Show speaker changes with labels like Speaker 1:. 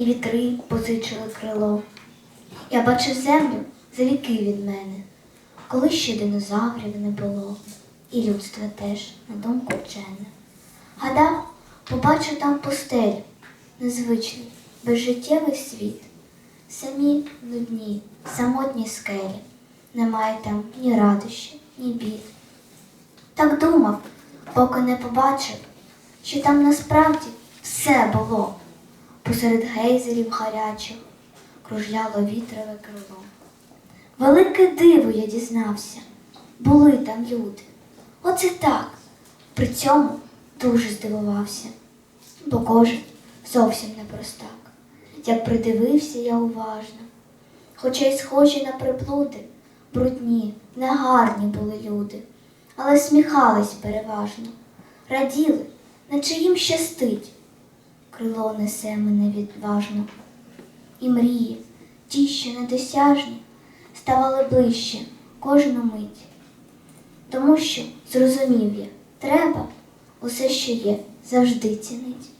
Speaker 1: і вітри позичили крило. Я бачив землю за віки від мене, коли ще динозаврів не було, і людство теж на думку вчене. Гадав, побачу там пустелю, незвичний, безжиттєвий світ. Самі нудні, самотні скелі, немає там ні радощів, ні бід. Так думав, поки не побачив, що там насправді все було. Посеред гейзерів гарячих кружляло вітрове крило. Велике диво я дізнався, були там люди. Оце так. При цьому дуже здивувався, бо кожен зовсім не простак. Як придивився я уважно, хоча й схожі на приплуди, брудні, негарні були люди, але сміхались переважно, раділи, наче їм щастить. Крило несе мене відважно, і мрії, ті, що недосяжні, ставали ближче кожну мить. Тому що зрозумів я, треба усе, що є, завжди цінить.